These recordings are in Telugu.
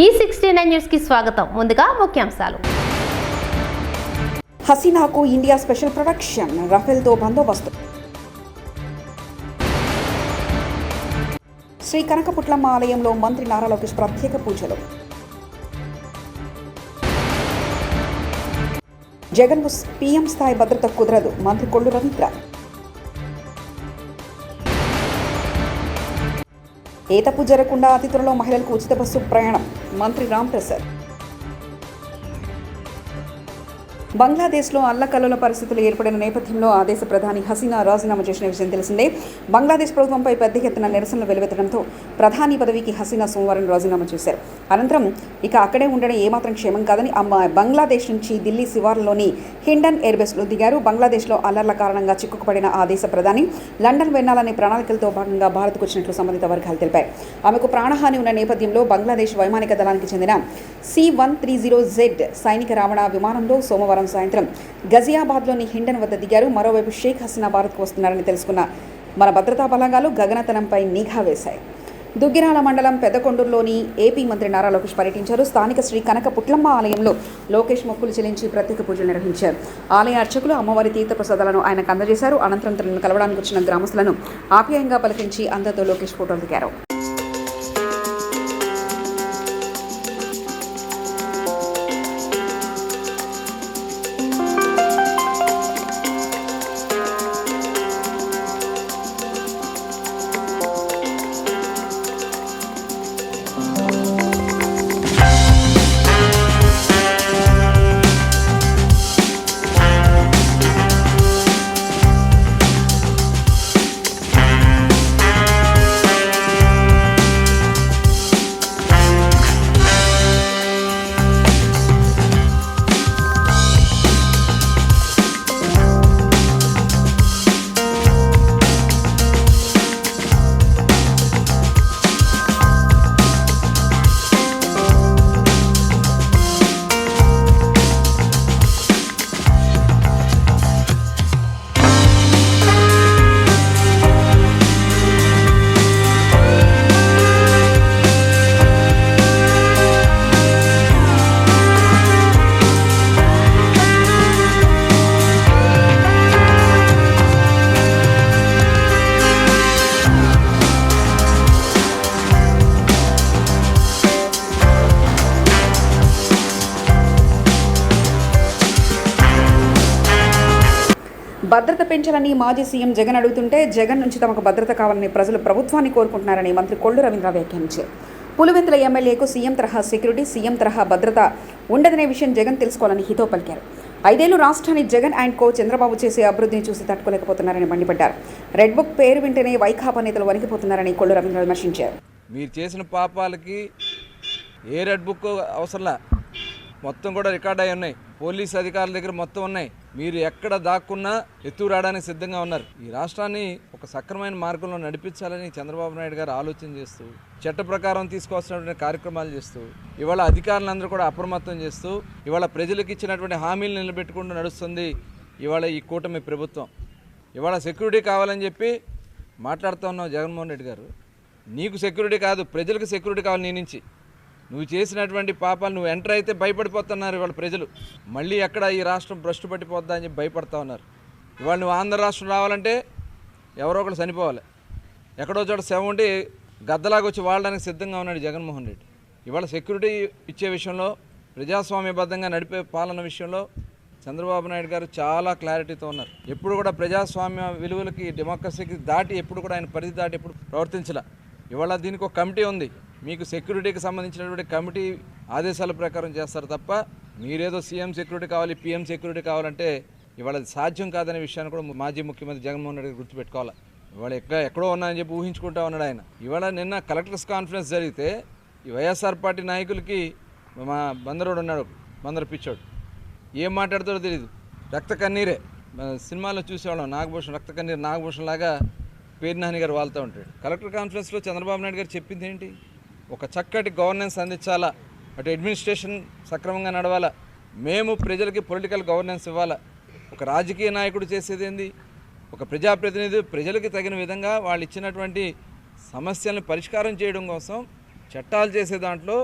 ఈ సిక్స్టీ నైన్ న్యూస్కి స్వాగతం. ముందుగా ముఖ్యాంశాలు. హసీనాకు ఇండియా స్పెషల్ ప్రొడక్షన్ రఫేల్తో బందోబస్తు. శ్రీ కనకపుట్లమ్మ ఆలయంలో మంత్రి నారా లోకేష్ ప్రత్యేక పూజలు. జగన్కు పీఎం స్థాయి భద్రత కుదరదు మంత్రి కొల్లు రవీంద్ర. ఏ తప్పు జరగకుండా అతిథులలో మహిళలకు ఉచిత బస్సు ప్రయాణం. మంత్రి రాంప్రసాద్ బంగ్లాదేశ్లో అల్లకల్లోల పరిస్థితులు ఏర్పడిన నేపథ్యంలో ఆ దేశ ప్రధాని హసీనా రాజీనామా చేసిన విషయం తెలిసిందే. బంగ్లాదేశ్ ప్రభుత్వంపై పెద్ద ఎత్తున నిరసనలు వెలువెత్తడంతో ప్రధాని పదవికి హసీనా సోమవారం రాజీనామా చేశారు. అనంతరం ఇక అక్కడే ఉండడం ఏమాత్రం క్షేమం కాదని అమ్మాయి బంగ్లాదేశ్ నుంచి ఢిల్లీ శివార్లలోని హిండన్ ఎయిర్బేస్లో దిగారు. బంగ్లాదేశ్లో అల్లర్ల కారణంగా చిక్కుకుపడిన ఆ దేశ ప్రధాని లండన్ వెళ్ళాలనే ప్రణాళికలతో భాగంగా భారత్కు వచ్చినట్లు సంబంధిత వర్గాలు తెలిపాయి. ఆమెకు ప్రాణహాని ఉన్న నేపథ్యంలో బంగ్లాదేశ్ వైమానిక దళానికి చెందిన C one three zero Z సైనిక రావణ విమానంలో సోమవారం సాయంత్రం గజియాబాద్లోని హిండన్ వద్ద దిగారు. మరోవైపు షేక్ హసీనా భారత్కు వస్తున్నారని తెలుసుకున్న మన భద్రతా బలగాలు గగనతనంపై నిఘా వేశాయి. దుగ్గిరాల మండలం పెద్దకొండూరులోని ఏపీ మంత్రి నారా లోకేష్ పర్యటించారు. స్థానిక శ్రీ కనక పుట్లమ్మ ఆలయంలో లోకేష్ మొక్కులు చెల్లించి ప్రత్యేక పూజలు నిర్వహించారు. ఆలయ అర్చకులు అమ్మవారి తీర్థ ప్రసాదాలను ఆయనకు అందజేశారు. అనంతరం తనను కలవడానికి వచ్చిన గ్రామస్తులను ఆప్యాయంగా పలకరించి అందరితో లోకేష్ ఫోటోలు దిగారు. భద్రత పెంచాలని మాజీ సీఎం జగన్ అడుగుతుంటే జగన్ నుంచి తమకు భద్రత కావాలని ప్రజలు ప్రభుత్వాన్ని కోరుకుంటున్నారని మంత్రి కొల్లు రవీంద్ర వ్యాఖ్యానించారు. పులివెందుల ఎమ్మెల్యేకు సీఎం తరహా సెక్యూరిటీ సీఎం తరహా భద్రత ఉండదనే విషయం జగన్ తెలుసుకోవాలని హితో పలికారు. ఐదేళ్ళు రాష్ట్రాన్ని జగన్ అండ్ కో చంద్రబాబు చేసే అభివృద్ధిని చూసి తట్టుకోలేకపోతున్నారని మండిపడ్డారు. రెడ్ బుక్ పేరు వింటేనే వైకాపా నేతలు వణికిపోతున్నారని కొల్లు రవీంద్ర విమర్శించారు. మీరు చేసిన పాపాలకి ఏ రెడ్ బుక్ అవసరంలా? మొత్తం కూడా రికార్డ్ అయి ఉన్నాయి. పోలీస్ అధికారుల దగ్గర మొత్తం ఉన్నాయి. మీరు ఎక్కడ దాక్కున్నా ఎత్తు రావడానికి సిద్ధంగా ఉన్నారు. ఈ రాష్ట్రాన్ని ఒక సక్రమైన మార్గంలో నడిపించాలని చంద్రబాబు నాయుడు గారు ఆలోచన చేస్తూ చట్ట ప్రకారం తీసుకోవాల్సినటువంటి కార్యక్రమాలు చేస్తూ ఇవాళ అధికారులందరూ కూడా అప్రమత్తం చేస్తూ ఇవాళ ప్రజలకు ఇచ్చినటువంటి హామీలు నిలబెట్టుకుంటూ నడుస్తుంది ఇవాళ ఈ కూటమి ప్రభుత్వం. ఇవాళ సెక్యూరిటీ కావాలని చెప్పి మాట్లాడుతూ ఉన్నావు జగన్మోహన్ రెడ్డి గారు. నీకు సెక్యూరిటీ కాదు ప్రజలకు సెక్యూరిటీ కావాలి నీ నుంచి. నువ్వు చేసినటువంటి పాపాలు నువ్వు ఎంటర్ అయితే భయపడిపోతున్నారు ఇవాళ ప్రజలు. మళ్ళీ ఎక్కడ ఈ రాష్ట్రం భ్రష్టు పట్టిపోద్దా అని చెప్పి భయపడతా ఉన్నారు. ఇవాళ నువ్వు ఆంధ్ర రాష్ట్రం రావాలంటే ఎవరో ఒకరు చనిపోవాలి. ఎక్కడో చోట శవం ఉండి గద్దలాగా వచ్చి వాడడానికి సిద్ధంగా ఉన్నాడు జగన్మోహన్ రెడ్డి. ఇవాళ సెక్యూరిటీ ఇచ్చే విషయంలో ప్రజాస్వామ్యబద్ధంగా నడిపే పాలన విషయంలో చంద్రబాబు నాయుడు గారు చాలా క్లారిటీతో ఉన్నారు. ఎప్పుడు కూడా ప్రజాస్వామ్య విలువలకి డెమోక్రసీకి దాటి ఎప్పుడు కూడా ఆయన పరిధి దాటి ఎప్పుడు ప్రవర్తించలే. ఇవాళ దీనికి ఒక కమిటీ ఉంది. మీకు సెక్యూరిటీకి సంబంధించినటువంటి కమిటీ ఆదేశాల ప్రకారం చేస్తారు తప్ప మీరేదో సీఎం సెక్యూరిటీ కావాలి పీఎం సెక్యూరిటీ కావాలంటే ఇవాళ సాధ్యం కాదనే విషయాన్ని కూడా మాజీ ముఖ్యమంత్రి జగన్మోహన్ రెడ్డి గుర్తుపెట్టుకోవాలి. ఇవాళ ఎక్కడ ఎక్కడో ఉన్నాయని చెప్పి ఊహించుకుంటా ఉన్నాడు ఆయన. ఇవాళ నిన్న కలెక్టర్స్ కాన్ఫరెన్స్ జరిగితే ఈ వైఎస్ఆర్ పార్టీ నాయకులకి మా బందరుడు ఉన్నాడు బందరు పిచ్చోడు. ఏం మాట్లాడతాడో తెలియదు రక్త కన్నీరే. సినిమాలో చూసేవాళ్ళం నాగభూషణ్ రక్త కన్నీరు నాగభూషణ్ లాగా పేర్నాని గారు వాళ్తూ ఉంటాడు. కలెక్టర్ కాన్ఫరెన్స్లో చంద్రబాబు నాయుడు గారు చెప్పింది ఏంటి? ఒక చక్కటి గవర్నెన్స్ అందించాలా? అటు అడ్మినిస్ట్రేషన్ సక్రమంగా నడవాలా? మేము ప్రజలకి పొలిటికల్ గవర్నెన్స్ ఇవ్వాలా? ఒక రాజకీయ నాయకుడు చేసేది ఏంది? ఒక ప్రజాప్రతినిధి ప్రజలకి తగిన విధంగా వాళ్ళు ఇచ్చినటువంటి సమస్యలను పరిష్కారం చేయడం కోసం చట్టాలు చేసే దాంట్లో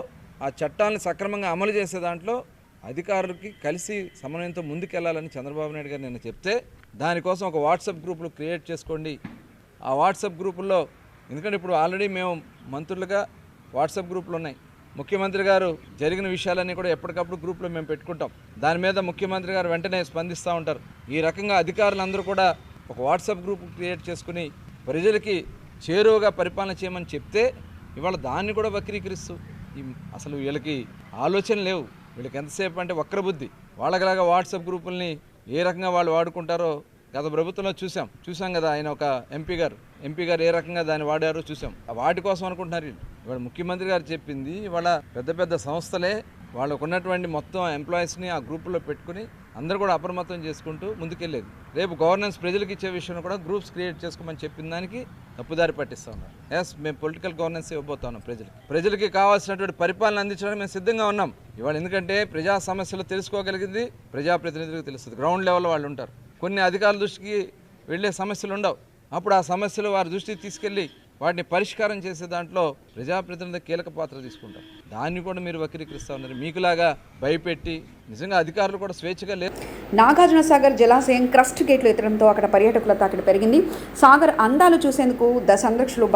ఆ చట్టాలను సక్రమంగా అమలు చేసే దాంట్లో అధికారులకి కలిసి సమన్వయంతో ముందుకెళ్ళాలని చంద్రబాబు నాయుడు గారు నిన్న చెప్తే దానికోసం ఒక వాట్సాప్ గ్రూపులు క్రియేట్ చేసుకోండి. ఆ వాట్సాప్ గ్రూపుల్లో ఎందుకంటే ఇప్పుడు ఆల్రెడీ మేము మంత్రులుగా వాట్సాప్ గ్రూపులు ఉన్నాయి. ముఖ్యమంత్రి గారు జరిగిన విషయాలన్నీ కూడా ఎప్పటికప్పుడు గ్రూప్లో మేము పెట్టుకుంటాం. దాని మీద ముఖ్యమంత్రి గారు వెంటనే స్పందిస్తూ ఉంటారు. ఈ రకంగా అధికారులందరూ కూడా ఒక వాట్సాప్ గ్రూప్ క్రియేట్ చేసుకుని ప్రజలకి చేరువగా పరిపాలన చేయమని చెప్తే ఇవాళ దాన్ని కూడా వక్రీకరిస్తూ ఈ అసలు వీళ్ళకి ఆలోచన లేవు. వీళ్ళకి ఎంతసేపు అంటే వక్రబుద్ధి. వాళ్ళకిలాగా వాట్సాప్ గ్రూపుల్ని ఏ రకంగా వాళ్ళు వాడుకుంటారో గత ప్రభుత్వంలో చూసాం చూసాం కదా ఆయన ఒక ఎంపీ గారు. ఎంపీ గారు ఏ రకంగా దాన్ని వాడారో చూసాం. ఆ వాటి కోసం అనుకుంటున్నారు వీళ్ళు. ఇవాళ ముఖ్యమంత్రి గారు చెప్పింది ఇవాళ పెద్ద పెద్ద సంస్థలే వాళ్ళకు ఉన్నటువంటి మొత్తం ఎంప్లాయీస్ని ఆ గ్రూపులో పెట్టుకుని అందరూ కూడా అప్రమత్తం చేసుకుంటూ ముందుకెళ్ళేది. రేపు గవర్నెన్స్ ప్రజలకు ఇచ్చే విషయంలో కూడా గ్రూప్స్ క్రియేట్ చేసుకోమని చెప్పిన దానికి తప్పుదారి పట్టిస్తా ఉన్నారు. ఎస్ మేము పొలిటికల్ గవర్నెన్స్ ఇవ్వబోతా ఉన్నాం ప్రజలకి. ప్రజలకి కావాల్సినటువంటి పరిపాలన అందించడానికి మేము సిద్ధంగా ఉన్నాం. ఇవాళ ఎందుకంటే ప్రజా సమస్యలు తెలుసుకోగలిగింది ప్రజాప్రతినిధులకు తెలుస్తుంది. గ్రౌండ్ లెవెల్లో వాళ్ళు ఉంటారు. కొన్ని అధికారుల దృష్టికి వెళ్ళే సమస్యలు ఉండవు. అప్పుడు ఆ సమస్యలు వారి దృష్టికి తీసుకెళ్ళి వాటిని పరిష్కారం చేసే దాంట్లో ప్రజాప్రతినిధి కీలక పాత్ర తీసుకుంటారు. దాన్ని కూడా మీరు వక్రీకరిస్తూ ఉన్నారు. మీకులాగా భయపెట్టి నిజంగా అధికారులు కూడా స్వేచ్ఛగా లేరు. నాగార్జున సాగర్ జలాశయం క్రస్ట్ గేట్లు ఎత్తడంతో అక్కడ పర్యాటకుల తాకిడి పెరిగింది. సాగర్ అందాలు చూసేందుకు ద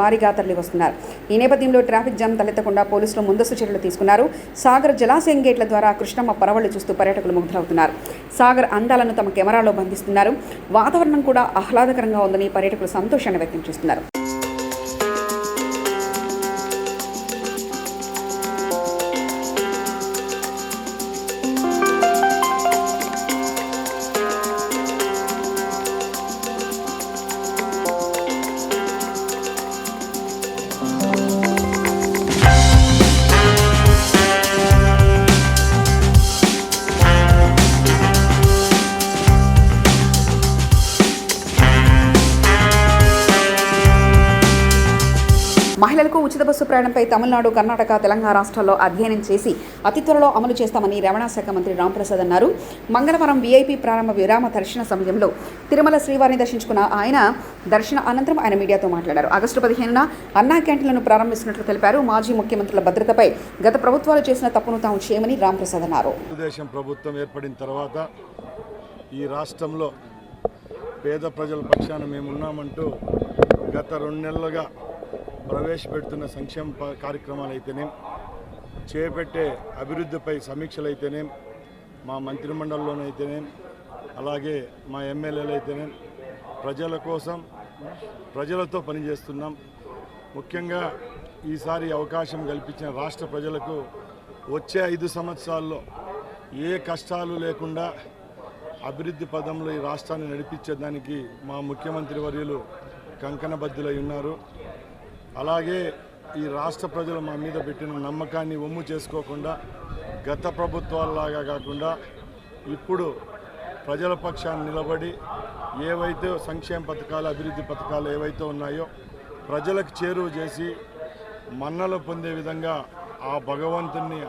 భారీగా తరలివస్తున్నారు. ఈ నేపథ్యంలో ట్రాఫిక్ జామ్ తలెత్తకుండా పోలీసులు ముందస్తు చర్యలు తీసుకున్నారు. సాగర్ జలాశయం గేట్ల ద్వారా కృష్ణమ్మ పరవళ్ళు చూస్తూ పర్యాటకులు ముగ్ధులవుతున్నారు. సాగర్ అందాలను తమ కెమెరాలో బంధిస్తున్నారు. వాతావరణం కూడా ఆహ్లాదకరంగా ఉందని పర్యాటకులు సంతోషాన్ని వ్యక్తం చేస్తున్నారు. మహిళలకు ఉచిత బస్సు ప్రయాణంపై తమిళనాడు కర్ణాటక తెలంగాణ రాష్ట్రాల్లో అధ్యయనం చేసి అతి త్వరలో అమలు చేస్తామని రవాణా శాఖ మంత్రి రాంప్రసాద్ అన్నారు. మంగళవారం వీఐపీ ప్రారంభ విరామ దర్శన సమయంలో తిరుమల శ్రీవారిని దర్శించుకున్న ఆయన దర్శన అనంతరం ఆయన మీడియాతో మాట్లాడారు. ఆగస్టు పదిహేనున అన్నా క్యాంటీన్లను ప్రారంభిస్తున్నట్లు తెలిపారు. మాజీ ముఖ్యమంత్రుల భద్రతపై గత ప్రభుత్వాలు చేసిన తప్పును తాము చేయమని రాంప్రసాద్ అన్నారు. ప్రభుత్వం ఏర్పడిన తర్వాత ఈ రాష్ట్రంలో పేద ప్రజల పక్షాన మేమున్నామంటూ గత రెండు నెలలుగా ప్రవేశపెడుతున్న సంక్షేమ కార్యక్రమాలు అయితేనే చేపట్టే అభివృద్ధిపై సమీక్షలు అయితేనే మా మంత్రిమండలిలోనైతేనే అలాగే మా ఎమ్మెల్యేలు అయితేనే ప్రజల కోసం ప్రజలతో పనిచేస్తున్నాం. ముఖ్యంగా ఈసారి అవకాశం కల్పించిన రాష్ట్ర ప్రజలకు వచ్చే ఐదు సంవత్సరాల్లో ఏ కష్టాలు లేకుండా అభివృద్ధి పదంలో ఈ రాష్ట్రాన్ని నడిపించేదానికి మా ముఖ్యమంత్రి వర్యులు కంకణబద్ధులై ఉన్నారు. అలాగే ఈ రాష్ట్ర ప్రజలు మా మీద పెట్టిన నమ్మకాన్ని ఒమ్ము చేసుకోకుండా గత ప్రభుత్వాలలాగా కాకుండా ఇప్పుడు ప్రజల పక్షాన్ని నిలబడి ఏవైతే సంక్షేమ పథకాలు అభివృద్ధి పథకాలు ఏవైతే ఉన్నాయో ప్రజలకు చేరువ చేసి మన్నలు పొందే విధంగా ఆ భగవంతుణ్ణి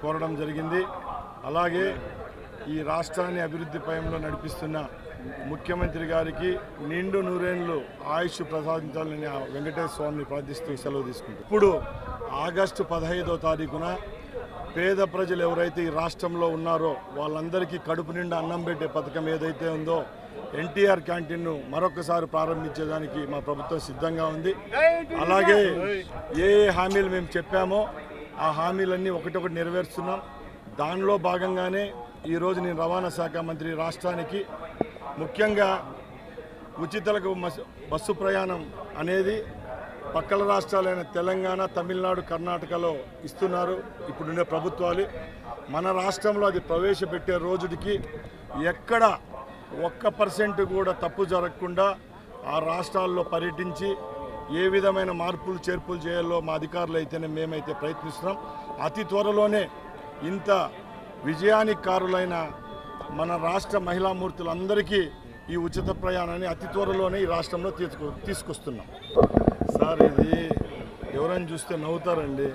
కోరడం జరిగింది. అలాగే ఈ రాష్ట్రాన్ని అభివృద్ధి పయంలో నడిపిస్తున్న ముఖ్యమంత్రి గారికి నిండు నూరేళ్ళు ఆయుష్ ప్రసాదించాలని ఆ వెంకటేశ్వర స్వామిని ప్రార్థిస్తూ సెలవు తీసుకుంటాం ఇప్పుడు ఆగస్టు పదహైదో తారీఖున పేద ప్రజలు ఎవరైతే ఈ రాష్ట్రంలో ఉన్నారో వాళ్ళందరికీ కడుపు నిండా అన్నం పెట్టే పథకం ఏదైతే ఉందో ఎన్టీఆర్ క్యాంటీన్ను మరొకసారి ప్రారంభించేదానికి మా ప్రభుత్వం సిద్ధంగా ఉంది. అలాగే ఏ ఏ హామీలు మేము చెప్పామో ఆ హామీలన్నీ ఒకటొకటి నెరవేరుస్తున్నాం. దానిలో భాగంగానే ఈరోజు నేను రవాణా శాఖ మంత్రి రాష్ట్రానికి ముఖ్యంగా ఉచితలకు బస్సు ప్రయాణం అనేది పక్కల రాష్ట్రాలైన తెలంగాణ తమిళనాడు కర్ణాటకలో ఇస్తున్నారు. ఇప్పుడుండే ప్రభుత్వాలు మన రాష్ట్రంలో అది ప్రవేశపెట్టే రోజుకి ఎక్కడ ఒక్క పర్సెంట్ కూడా తప్పు జరగకుండా ఆ రాష్ట్రాల్లో పర్యటించి ఏ విధమైన మార్పులు చేర్పులు చేయాలో మా అధికారులు అయితేనే మేమైతే ప్రయత్నిస్తున్నాం. అతి త్వరలోనే ఇంత విజయానికి కారులైన మన రాష్ట్ర మహిళామూర్తులందరికీ ఈ ఉచిత ప్రయాణాన్ని అతి త్వరలోనే ఈ రాష్ట్రంలో తీసుకు తీసుకొస్తున్నాం. సార్ ఇది ఎవరైనా చూస్తే నవ్వుతారండి.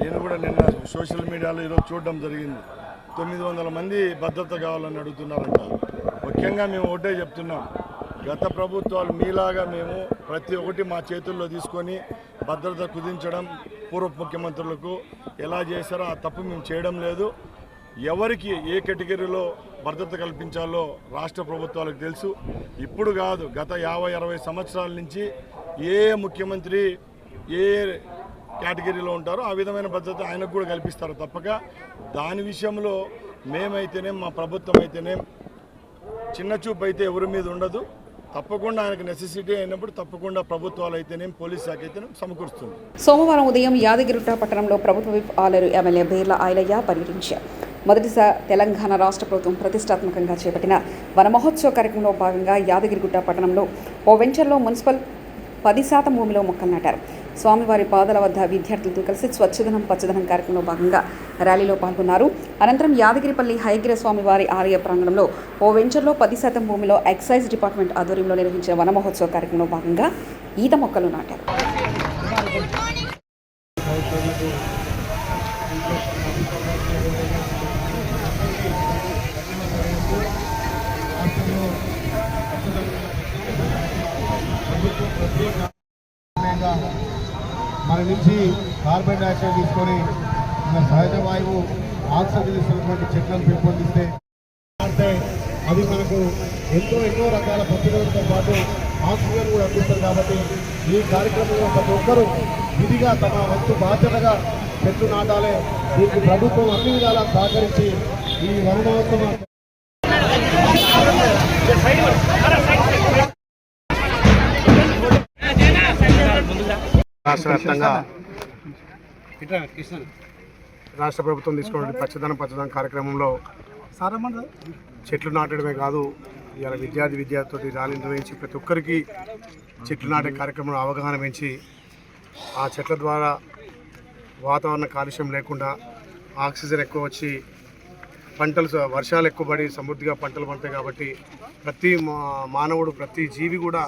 నేను కూడా నిన్న సోషల్ మీడియాలో ఈరోజు చూడడం జరిగింది. తొమ్మిది వందల మంది భద్రత కావాలని అడుగుతున్నారంట. ముఖ్యంగా మేము ఒకటే చెప్తున్నాం. గత ప్రభుత్వాలు మీలాగా మేము ప్రతి ఒక్కటి మా చేతుల్లో తీసుకొని భద్రత కుదించడం పూర్వ ముఖ్యమంత్రులకు ఎలా చేశారో ఆ తప్పు మేము చేయడం లేదు. ఎవరికి ఏ కేటగిరీలో భద్రత కల్పించాలో రాష్ట్ర ప్రభుత్వాలకు తెలుసు. ఇప్పుడు కాదు గత యాభై అరవై సంవత్సరాల నుంచి ఏ ముఖ్యమంత్రి ఏ కేటగిరీలో ఉంటారో ఆ విధమైన భద్రత ఆయనకు కూడా కల్పిస్తారు తప్పక. దాని విషయంలో మేమైతేనేం మా ప్రభుత్వం అయితేనేం చిన్న చూపు అయితే ఎవరి మీద ఉండదు. తప్పకుండా ఆయనకు నెసెసిటీ అయినప్పుడు తప్పకుండా ప్రభుత్వాలు అయితేనేం పోలీస్ శాఖ అయితేనేం సమకూరుస్తుంది. సోమవారం ఉదయం యాదగిరిగుట్ట పట్టణంలో ప్రభుత్వ విప్ ఆలేరు ఎమ్మెల్యే బీర్ల ఆయలయ్య పర్యటించారు. మొదటిసారి తెలంగాణ రాష్ట్ర ప్రభుత్వం ప్రతిష్టాత్మకంగా చేపట్టిన వన మహోత్సవ కార్యక్రమంలో భాగంగా యాదగిరిగుట్ట పట్టణంలో ఓ వెంచర్లో మున్సిపల్ పది శాతం భూమిలో మొక్కలు నాటారు. స్వామివారి పాదాల వద్ద విద్యార్థులతో కలిసి స్వచ్ఛదనం పచ్చదనం కార్యక్రమంలో భాగంగా ర్యాలీలో పాల్గొన్నారు. అనంతరం యాదగిరిపల్లి హైగిర స్వామివారి ఆలయ ప్రాంగణంలో ఓ వెంచర్లో పది శాతం భూమిలో ఎక్సైజ్ డిపార్ట్మెంట్ ఆధ్వర్యంలో నిర్వహించిన వన మహోత్సవ కార్యక్రమంలో భాగంగా ఈత మొక్కలు నాటారు. మన నుంచి కార్బన్ డైఆక్సైడ్ తీసుకొని మన సహజ వాయువు ఆక్సిజన్ ఇస్తున్నటువంటి చెట్లను పెంపొందిస్తే అంటే అది మనకు ఎంతో ఎన్నో రకాల పద్ధతులతో పాటు ఆక్సిజన్ కూడా అందిస్తుంది కాబట్టి ఈ కార్యక్రమంలో ప్రతి ఒక్కరూ విధిగా తమ వంతు బాధ్యతగా చెట్లు నాటాలే దీనికి ప్రభుత్వం అన్ని విధాలా సహకరించి ఈ వరుణోత్సవం రాష్ట్ర వ్యాప్తంగా రాష్ట్ర ప్రభుత్వం తీసుకున్న పచ్చదనం పచ్చదనం కార్యక్రమంలో చెట్లు నాటడమే కాదు ఇవాళ విద్యార్థి విద్యార్థులతో ర్యాలీ నిర్వహించి ప్రతి ఒక్కరికి చెట్లు నాటే కార్యక్రమంలో అవగాహన పెంచి ఆ చెట్ల ద్వారా వాతావరణ కాలుష్యం లేకుండా ఆక్సిజన్ ఎక్కువ వచ్చి పంటలు వర్షాలు ఎక్కువ పడి సమృద్ధిగా పంటలు పండుతాయి కాబట్టి ప్రతి మా- మానవుడు ప్రతి జీవి కూడా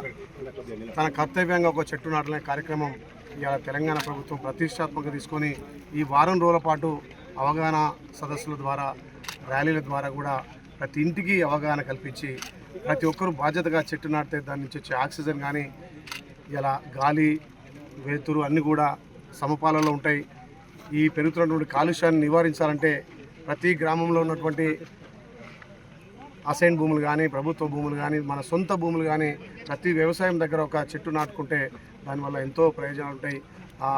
తన కర్తవ్యంగా ఒక చెట్టు నాటలనే కార్యక్రమం ఇవాళ తెలంగాణ ప్రభుత్వం ప్రతిష్టాత్మకంగా తీసుకొని ఈ వారం రోజుల పాటు అవగాహన సదస్సుల ద్వారా ర్యాలీల ద్వారా కూడా ప్రతి ఇంటికి అవగాహన కల్పించి ప్రతి ఒక్కరూ బాధ్యతగా చెట్టు నాటితే దాని నుంచి వచ్చే ఆక్సిజన్ కానీ ఇలా గాలి వెలుతురు అన్నీ కూడా సమపాలలో ఉంటాయి. ఈ పెరుగుతున్నటువంటి కాలుష్యాన్ని నివారించాలంటే ప్రతి గ్రామంలో ఉన్నటువంటి అసైన్ భూములు కానీ ప్రభుత్వ భూములు కానీ మన సొంత భూములు కానీ ప్రతి వ్యవసాయం దగ్గర ఒక చెట్టు నాటుకుంటే దానివల్ల ఎంతో ప్రయోజనాలు ఉంటాయి. ఆ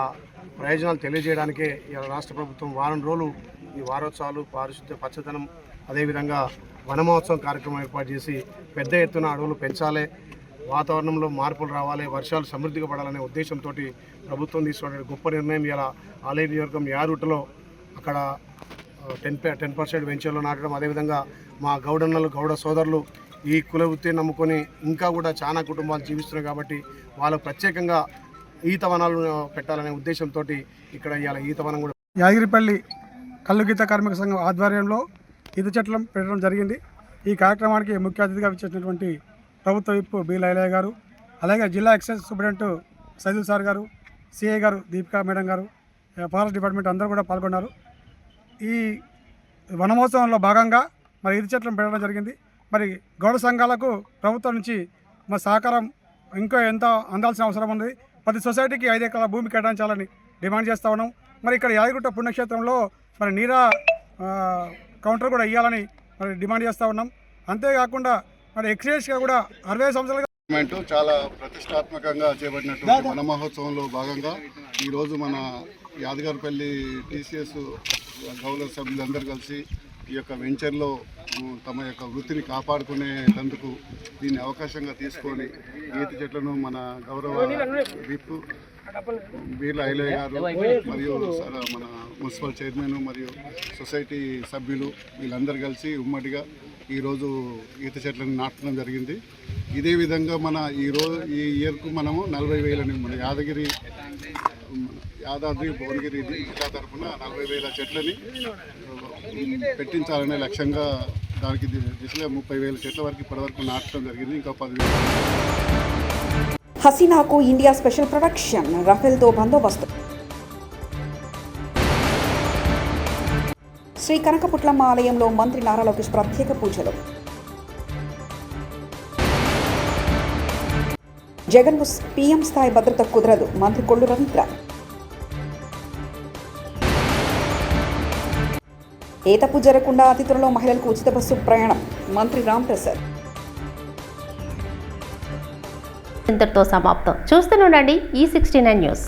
ప్రయోజనాలు తెలియజేయడానికే ఇలా రాష్ట్ర ప్రభుత్వం వారం రోజులు ఈ వారోత్సవాలు పారిశుద్ధ్య పచ్చదనం అదేవిధంగా వనమహోత్సవం కార్యక్రమం ఏర్పాటు చేసి పెద్ద ఎత్తున అడవులు పెంచాలి వాతావరణంలో మార్పులు రావాలి వర్షాలు సమృద్ధిగా పడాలనే ఉద్దేశంతో ప్రభుత్వం తీసుకున్న గొప్ప నిర్ణయం ఇలా ఆలయ నియోజకం యారుటలో అక్కడ టెన్ టెన్ పర్సెంట్ వెంచర్లో నాటడం అదేవిధంగా మా గౌడన్నలు గౌడ సోదరులు ఈ కుల వృత్తిని నమ్ముకొని ఇంకా కూడా చాలా కుటుంబాలు జీవిస్తున్నాయి కాబట్టి వాళ్ళకు ప్రత్యేకంగా ఈత వనాలు పెట్టాలనే ఉద్దేశంతో ఇక్కడ ఇవాళ ఈత వనం కూడా యాదగిరిపల్లి కల్లుగీత కార్మిక సంఘం ఆధ్వర్యంలో ఈత చెట్లం పెట్టడం జరిగింది. ఈ కార్యక్రమానికి ముఖ్య అతిథిగా వచ్చేసినటువంటి ప్రభుత్వ విప్పు బి లైలయ్య గారు అలాగే జిల్లా excise superintendent Saidul sir garu CI garu Deepika madam garu forest department అందరూ కూడా పాల్గొన్నారు. ఈ వనమహోత్సవంలో భాగంగా మరి ఈత చెట్లను పెట్టడం జరిగింది. మరి గౌడ సంఘాలకు ప్రభుత్వం నుంచి మరి సహకారం ఇంకా ఎంత అందాల్సిన అవసరం ఉంది. ప్రతి సొసైటీకి ఐదు ఎకరాల భూమి కేటాయించాలని డిమాండ్ చేస్తా ఉన్నాం. మరి ఇక్కడ యాదగిరిగుట్ట పుణ్యక్షేత్రంలో మరి నీరా కౌంటర్ కూడా ఇవ్వాలని మరి డిమాండ్ చేస్తూ ఉన్నాం. అంతేకాకుండా మరి ఎక్స్చేంజ్గా కూడా అరవై సంవత్సరాలుగా గవర్నమెంట్ చాలా ప్రతిష్టాత్మకంగా చేపట్టినటువంటి వన మహోత్సవంలో భాగంగా ఈరోజు మన యాదగారిపల్లి టీసీఎస్ గౌరవ సభ్యులందరూ కలిసి ఈ యొక్క వెంచర్లో తమ యొక్క వృత్తిని కాపాడుకునేందుకు దీన్ని అవకాశంగా తీసుకొని ఈత చెట్లను మన గౌరవ విప్ బీర్ల ఐలయ్య గారు మరియు మన మున్సిపల్ చైర్మన్ మరియు సొసైటీ సభ్యులు వీళ్ళందరూ కలిసి ఉమ్మడిగా ఈరోజు ఈత చెట్లను నాటడం జరిగింది. ఇదే విధంగా మన ఈ రోజు ఈ ఇయర్కు మనము నలభై వేలని మన యాదగిరి యాదాద్రి భువనగిరి జిల్లా తరఫున నలభై వేల చెట్లని పెట్టించాలనే లక్ష్యంగా దానికి దిశగా ముప్పై వేల చెట్ల వరకు ఇప్పటివరకు నాటడం జరిగింది ఇంకా పదివేల హసీనాకు ఇండియా స్పెషల్ ప్రొడక్షన్ రఫేల్తో బందోబస్తు. శ్రీ కనకపుట్లమ్మ ఆలయంలో మంత్రి నారా లోకేష్ ప్రత్యేక పూజలు. జగన్కు పీఎం స్థాయి భద్రత కుదరదు మంత్రి కొల్లు రవీంద్ర. ఏ తప్పు జరగకుండా అతి త్వరలో మహిళలకు ఉచిత బస్సు ప్రయాణం. మంత్రి రాంప్రసాద్. ఇంతటితో సమాప్తం. చూస్తూనే ఉండండి ఈ సిక్స్టీ నైన్ న్యూస్